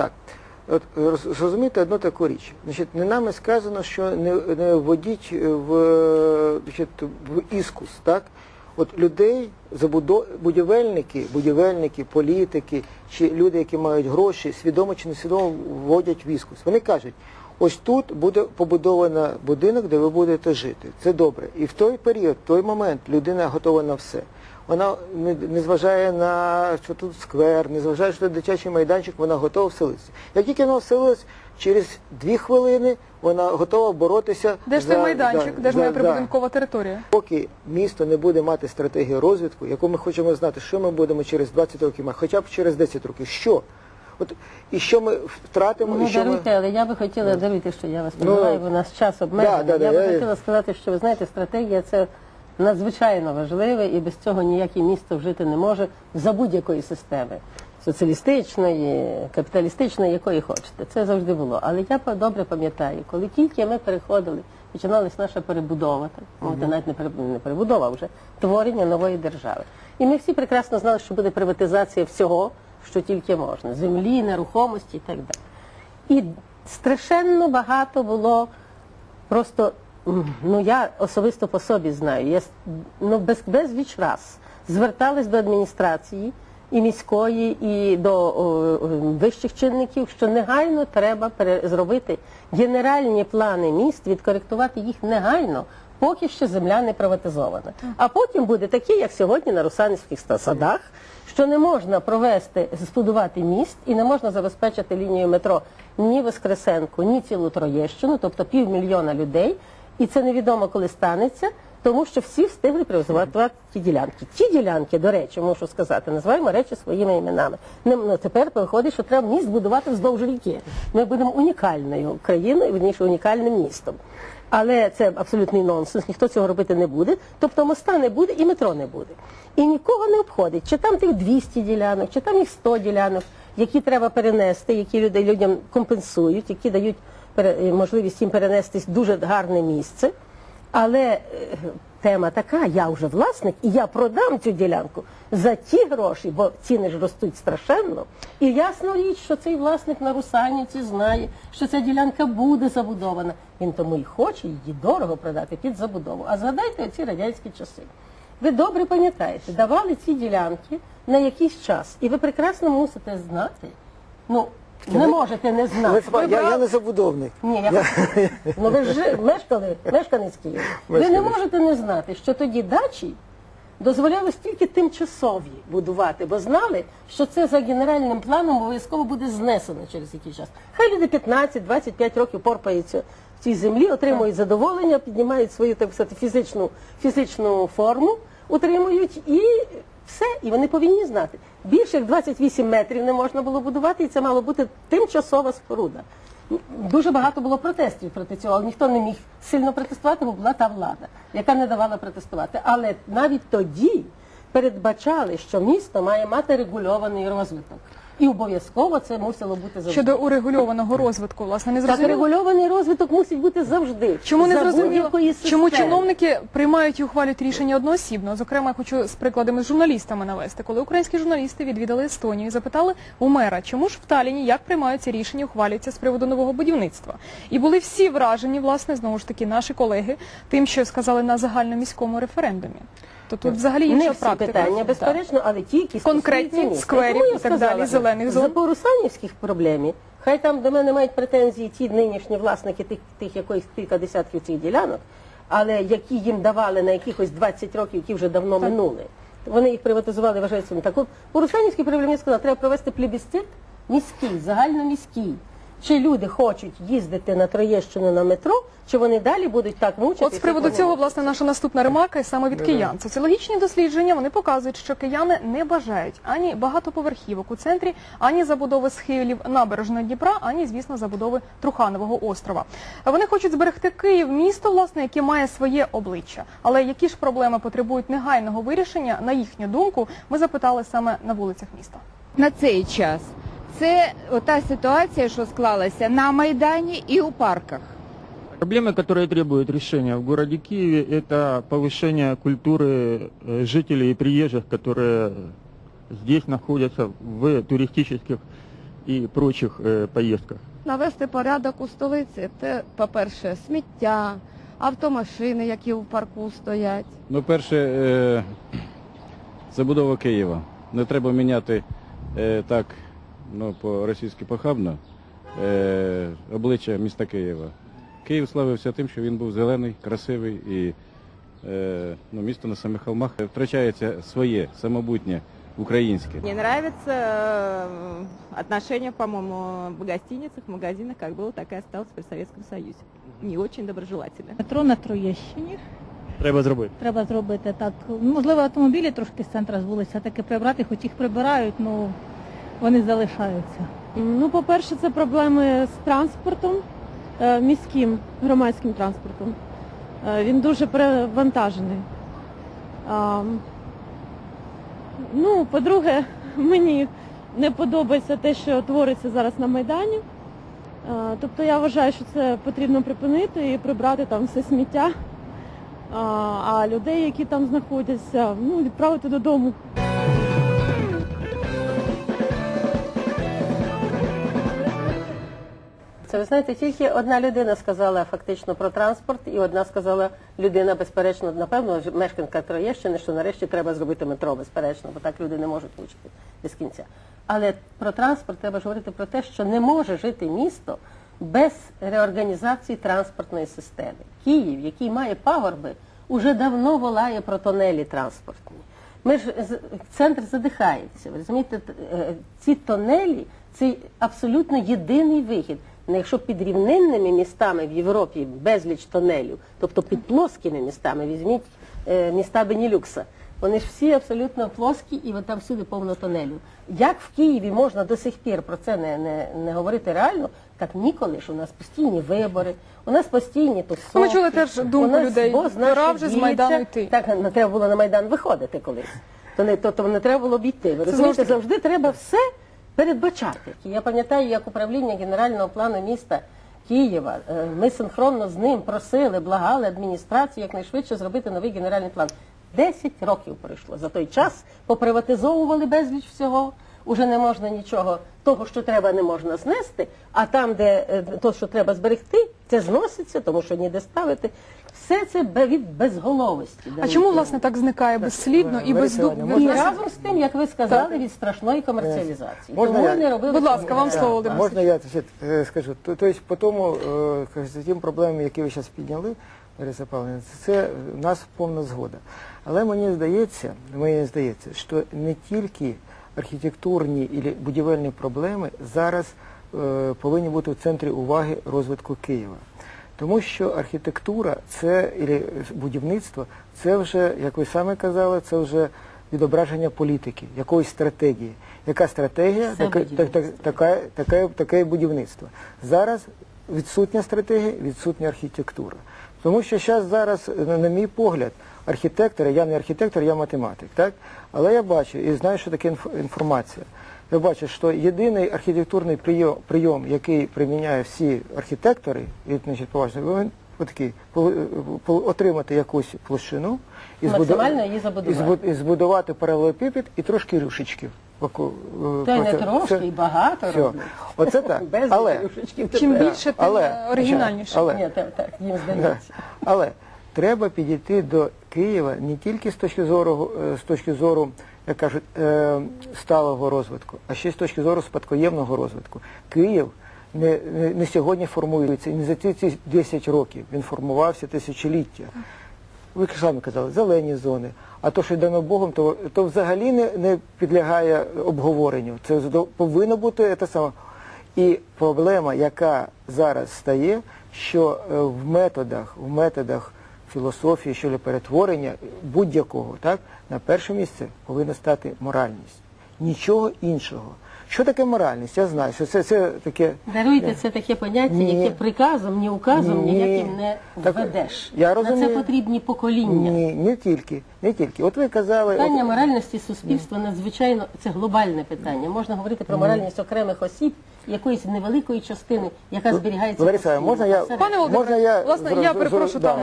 Так. От роз- зрозумійте одну таку річ. Значить, не нами сказано, що не, не вводіть в, е, значить, в іскус, так? От людей, будівельники, будівельники, політики чи люди, які мають гроші, свідомо чи несвідомо вводять в іскус. Вони кажуть, ось тут буде побудовано будинок, де ви будете жити. Це добре. І в той період, в той момент людина готова на все. Вона не, не зважає на що тут сквер, не зважає, що тут дитячий майданчик, вона готова вселитися. Як тільки вона вселилась, через дві хвилини вона готова боротися. Де ж за- той майданчик, за- де ж моя прибудинкова територія? Поки місто не буде мати стратегію розвитку, яку ми хочемо знати, що ми будемо через 20 років мати, хоча б через 10 років, що? От, і що ми втратимо, Ну, і що ми... але я би хотіла, даруйте, що я вас Ну, бо у нас час обмежений. да, да, я да, би я- хотіла сказати, що ви знаєте, стратегія це надзвичайно важливе, і без цього ніяке місто вжити не може за будь-якої системи. Соціалістичної, капіталістичної, якої хочете. Це завжди було. Але я добре пам'ятаю, коли тільки ми переходили, починалась наша перебудова, так мовити, навіть не перебудова, а вже творення нової держави. І ми всі прекрасно знали, що буде приватизація всього, що тільки можна: землі, нерухомості і так далі. І страшенно багато було просто, ну я особисто по собі знаю, я ну, без, безліч раз звертались до адміністрації і міської, і до о, о, вищих чинників, що негайно треба зробити генеральні плани міст, відкоректувати їх негайно. Поки ще земля не приватизована. А потім буде таке, як сьогодні на Русанівських садах, що не можна провести, збудувати міст і не можна забезпечити лінію метро ні Воскресенку, ні цілу Троєщину, тобто півмільйона людей, і це невідомо коли станеться, тому що всі встигли приватизувати ті ділянки. Ті ділянки, до речі, мушу сказати, називаємо речі своїми іменами. Ну, тепер виходить, що треба міст будувати вздовж ріки. Ми будемо унікальною країною, верніше унікальним містом. Але це абсолютний нонсенс, ніхто цього робити не буде. Тобто моста не буде і метро не буде. І нікого не обходить, чи там тих 200 ділянок, чи там їх 100 ділянок, які треба перенести, які людям компенсують, які дають можливість їм перенестись в дуже гарне місце. Але е, тема така, я вже власник, і я продам цю ділянку за ті гроші, бо ціни ж ростуть страшенно. І ясно річ, що цей власник на Русанівці знає, що ця ділянка буде забудована. Він тому і хоче її дорого продати під забудову. А згадайте оці радянські часи. Ви добре пам'ятаєте, давали ці ділянки на якийсь час, і ви прекрасно мусите знати. Ну, не можете не знати. ба- я, я не забудовник. Ні, я... ну ви ж мешкали, мешканець Києва. Ви не можете не знати, що тоді дачі дозволялось тільки тимчасові будувати, бо знали, що це за генеральним планом обов'язково буде знесено через який час. Хай люди 15-25 років порпаються в цій землі, отримують задоволення, піднімають свою так сказати, фізичну, фізичну форму, утримують і все, і вони повинні знати. Більше як 28 метрів не можна було будувати, і це мало бути тимчасова споруда. Дуже багато було протестів проти цього, але ніхто не міг сильно протестувати, бо була та влада, яка не давала протестувати. Але навіть тоді передбачали, що місто має мати регульований розвиток. І обов'язково це мусило бути завжди. Щодо урегульованого розвитку, власне, не Так зрозуміло. регульований розвиток мусить бути завжди. Чому не За зрозуміло, будь-якої чому системи. чиновники приймають і ухвалюють рішення одноосібно? Зокрема, я хочу з прикладами з журналістами навести. Коли українські журналісти відвідали Естонію і запитали у мера, чому ж в Таліні як приймаються рішення, ухвалюються з приводу нового будівництва. І були всі вражені, власне, знову ж таки, наші колеги тим, що сказали на загальноміському референдумі. То тут взагалі інша Не всі практика. питання, Так. безперечно, але ті, які Конкретні скверів і так далі, зелених За зон. порусанівських проблемів, хай там до мене мають претензії ті нинішні власники тих, тих якоїсь кілька десятків цих ділянок, але які їм давали на якихось 20 років, які вже давно минули. Вони їх приватизували, вважають своїм. Так от, по русанівській я сказала, треба провести плебісцит міський, загальноміський. Чи люди хочуть їздити на Троєщину на метро, чи вони далі будуть так мучитися? От з приводу цього, власне, наша наступна ремарка саме від киян. Соціологічні дослідження вони показують, що кияни не бажають ані багатоповерхівок у центрі, ані забудови схилів набережної Дніпра, ані, звісно, забудови Труханового острова. Вони хочуть зберегти Київ, місто, власне, яке має своє обличчя. Але які ж проблеми потребують негайного вирішення, на їхню думку, ми запитали саме на вулицях міста. на цей час. Це та ситуація, що склалася на Майдані і у парках. Проблемы, которые требуют решения в городе Киеве, это повышение культуры э, жителей и приезжих, которые здесь находятся в туристических и прочих э, поездках. навести порядок у столиці. Це, по-перше, сміття, автомашини, які в парку стоять. Ну, перше, е, забудова Києва. Не треба міняти е, так, ну, по-російськи похабно, е, обличчя міста Києва. Київ славився тим, що він був зелений, красивий і е, ну, місто на самих холмах втрачається своє, самобутнє, українське. Мне нравится э, отношение, по-моему, в гостиницах, в магазинах, как было, так и осталось при Советском Союзе. Не очень доброжелательно. Метро на Троєщині. Треба зробити. Треба зробити так. Ну, Можливо, автомобілі трошки з центра з вулиця таки прибрати, хоч їх прибирають, ну вони залишаються. Ну, по-перше, це проблеми з транспортом, е, міським громадським транспортом. Е, Він дуже перевантажений. Ну, по-друге, мені не подобається те, що твориться зараз на Майдані. Е, Тобто я вважаю, що це потрібно припинити і прибрати там все сміття. А, людей, які там знаходяться, ну, відправити додому. Це ви знаєте, тільки одна людина сказала фактично про транспорт, і одна сказала людина, безперечно, напевно, мешканка Троєщини, що нарешті треба зробити метро, безперечно, бо так люди не можуть мучити без кінця. Але про транспорт треба ж говорити про те, що не може жити місто без реорганізації транспортної системи. Київ, який має пагорби, уже давно волає про тонелі транспортні. Ми ж центр задихається. Ви розумієте, е, ці тонелі це абсолютно єдиний вихід. Ну, Якщо під рівнинними містами в Європі безліч тонелів, тобто під плоскими містами, візьміть е, міста Бенілюкса, вони ж всі абсолютно плоскі і там всюди повно тонелів. Як в Києві можна до сих пір про це не, не, не говорити реально, так ніколи ж у нас постійні вибори, у нас постійні тусовки. Ми чули теж думку у нас людей, пора вже з. Майдану йти. Так, не треба було на Майдан виходити колись. То не, то, то не треба було б йти. Ви розумієте, завжди треба все передбачати. Я пам'ятаю, як управління генерального плану міста Києва, е, ми синхронно з ним просили, благали адміністрацію якнайшвидше зробити новий генеральний план. Десять років пройшло. За той час поприватизовували безліч всього. Уже не можна нічого, того, що треба, не можна знести, а там, де е, то, що треба зберегти, це зноситься, тому що ніде ставити. Все це бе- від безголовості. А чому власне так зникає безслідно і без ду- Іванівна, І разом з тим, як ви сказали, від страшної комерціалізації. Можна Тому я? не робили Будь ласка, вам слово, Володимир Можна я значить, е, скажу? То- Тобто по тому, е, кажуть, тим проблемам, які ви зараз підняли, Лариса Павлівна, це в нас повна згода. Але мені здається, мені здається, що не тільки архітектурні і будівельні проблеми зараз е, повинні бути в центрі уваги розвитку Києва. Тому що архітектура, це і будівництво, це вже, як ви самі казали, це вже відображення політики, якоїсь стратегії. Яка стратегія, так, так, таке, таке будівництво. Зараз відсутня стратегія, відсутня архітектура. Тому що зараз, зараз, на, на мій погляд, архітектори, я не архітектор, я математик, так? Але я бачу і знаю, що таке інф- інформація. Я бачу, що єдиний архітектурний прийом, прийом який приміняє всі архітектори, і, значить, поважно, він отакий, по- по- отримати якусь площину і, збудо- її і, збудувати паралелепіпед і трошки рюшечки. Око- е, Та й не трошки, і багато Все. роблять. Оце так. Без Але, Чим більше, тим але, оригінальніше. але, Ні, так, так, їм здається. Але треба підійти до Києва не тільки з точки зору, е, з точки зору, як кажуть, е, сталого розвитку, а ще з точки зору спадкоємного розвитку. Київ не, не, не сьогодні формується, і не за ці, ці 10 років він формувався тисячоліття. Ви самі казали, зелені зони. А то, що дано Богом, то, то взагалі не, не підлягає обговоренню. Це повинно бути те саме. І проблема, яка зараз стає, що е, в методах, в методах філософії щодо перетворення будь-якого, так, на перше місце повинна стати моральність. Нічого іншого. Що таке моральність? Я знаю, що це, це таке. Даруйте, це таке поняття, Ні. яке приказом, ні указом Ні. ніяким не Так, введеш. я На це потрібні покоління. Ні, не тільки, не тільки. От ви казали. Питання от- моральності суспільства надзвичайно це глобальне питання. Можна говорити про моральність окремих осіб, якоїсь невеликої частини, яка зберігається. Лариса, можна я- А серед- Можна я власне, зроз- я перепрошую, да. там